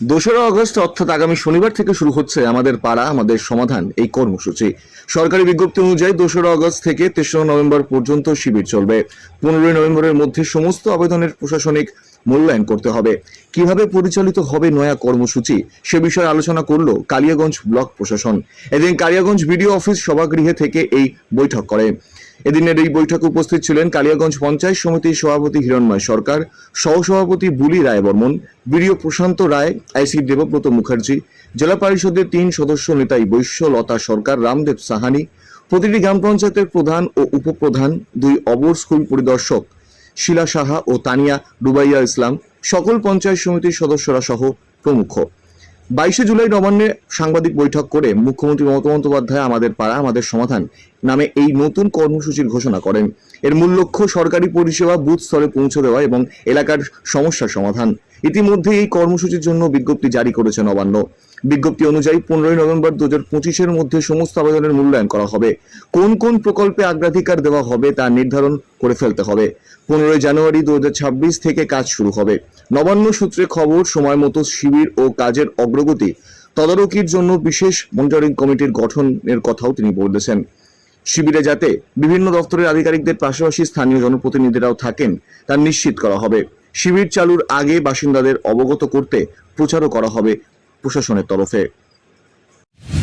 দোসরা আগস্ট, অর্থাৎ আগামী শনিবার থেকে শুরু হচ্ছে আমাদের পাড়া, আমাদের সমাধান, এই কর্মসূচি। সরকারি বিজ্ঞপ্তি অনুযায়ী দোসরা আগস্ট থেকে তেসরা নভেম্বর পর্যন্ত শিবির চলবে। পনেরোই নভেম্বরের মধ্যে সমস্ত আবেদনের প্রশাসনিক মূল্যায়ন করতে হবে। কীভাবে পরিচালিত হবে নয়া কর্মসূচি, সে বিষয়ে আলোচনা করল কালিয়াগঞ্জ ব্লক প্রশাসন। এদিন কালিয়াগঞ্জ বিডিও অফিস সভাগৃহে থেকে এই বৈঠক করে। এদিনের এই বৈঠকে উপস্থিত ছিলেন কালিয়াগঞ্জ পঞ্চায়েত সমিতির সভাপতি হিরণময় সরকার, সহসভাপতি বুলি রায় বর্মন বিডিও প্রশান্ত রায়, আইসি দেবব্রত মুখার্জি, জেলা পরিষদের তিন সদস্য নেতাই বৈশ্য লতা সরকার, রামদেব সাহানি, প্রতিটি গ্রাম পঞ্চায়েতের প্রধান ও উপপ্রধান, দুই অবর স্কুল পরিদর্শক শিলা সাহা ও তানিয়া ডুবাইয়া ইসলাম, সকল পঞ্চায়েত সমিতির সদস্যরা সহ প্রমুখ। বাইশে জুলাই নবান্নে সাংবাদিক বৈঠক করে মুখ্যমন্ত্রী মমতা বন্দ্যোপাধ্যায় আমাদের পাড়া, আমাদের সমাধান নামে এই নতুন কর্মসূচির ঘোষণা করেন। এর মূল লক্ষ্য সরকারি পরিষেবা বুথ স্তরে পৌঁছে দেওয়া এবং এলাকার সমস্যার সমাধান। ইতিমধ্যে এই কর্মসূচির জন্য বিজ্ঞপ্তি জারি করেছে নবান্ন। বিজ্ঞপ্তি অনুযায়ী পনেরোই নভেম্বর দু হাজার পঁচিশের মধ্যে সমস্ত আবেদনের মূল্যায়ন করা হবে। কোন কোন প্রকল্পে অগ্রাধিকার দেওয়া হবে তা নির্ধারণ করে ফেলতে হবে। পনেরোই জানুয়ারি দু হাজার ছাব্বিশ থেকে কাজ শুরু হবে। নবান্ন সূত্রে খবর, সময় মতো শিবির ও কাজের অগ্রগতি তদারকির জন্য বিশেষ মনিটরিং কমিটির গঠনের কথাও তিনি বলেছেন। শিবিরে যাতে বিভিন্ন দপ্তরের আধিকারিকদের পাশাপাশি স্থানীয় জনপ্রতিনিধিরাও থাকেন, তা নিশ্চিত করা হবে। শিবির চালুর আগে বাসিন্দাদের অবগত করতে প্রচারও করা হবে প্রশাসনের তরফে।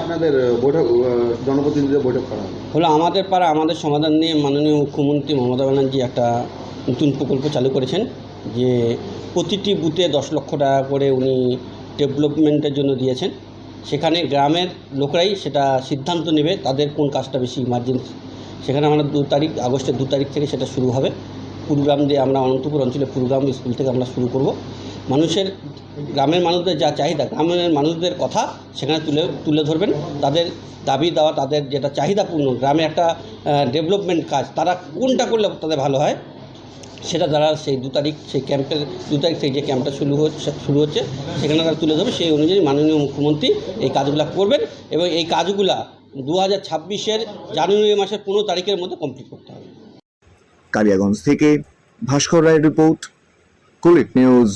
আপনাদের বৈঠক জনপ্রতিনিধিদের বৈঠক করা হলো আমাদের পাড়া, আমাদের সমাধান নিয়ে মাননীয় মুখ্যমন্ত্রী মমতা ব্যানার্জি একটা নতুন প্রকল্প চালু করেছেন, যে প্রতিটি বুথে দশ লক্ষ টাকা করে উনি ডেভেলপমেন্টের জন্য দিয়েছেন। সেখানে গ্রামের লোকরাই সেটা সিদ্ধান্ত নেবে, তাদের কোন কাজটা বেশি ইমার্জেন্সি সেখানে আমরা দু তারিখ, আগস্টের দু তারিখ থেকে সেটা শুরু হবে। কুড়িগ্রাম দিয়ে আমরা অনন্তপুর অঞ্চলে কুড়িগ্রাম স্কুল থেকে আমরা শুরু করব। মানুষের, গ্রামের মানুষদের যা চাহিদা, গ্রামের মানুষদের কথা সেখানে তুলে তুলে ধরবেন। তাদের দাবি দেওয়া, তাদের যেটা চাহিদাপূর্ণ গ্রামে একটা ডেভেলপমেন্ট কাজ, তারা কোনটা করলে তাদের ভালো হয়, সেটা তারা সেই দু তারিখ, সেই ক্যাম্পের, দু তারিখ থেকে যে ক্যাম্পটা শুরু হচ্ছে শুরু হচ্ছে, সেখানে তারা তুলে ধরবে। সেই অনুযায়ী মাননীয় মুখ্যমন্ত্রী এই কাজগুলো করবেন এবং এই কাজগুলা দু হাজার ছাব্বিশের জানুয়ারি মাসের পনেরো তারিখের মধ্যে কমপ্লিট করতে কালিয়াগঞ্জ থেকে ভাস্কর রায়ের রিপোর্ট কুলিট নিউজ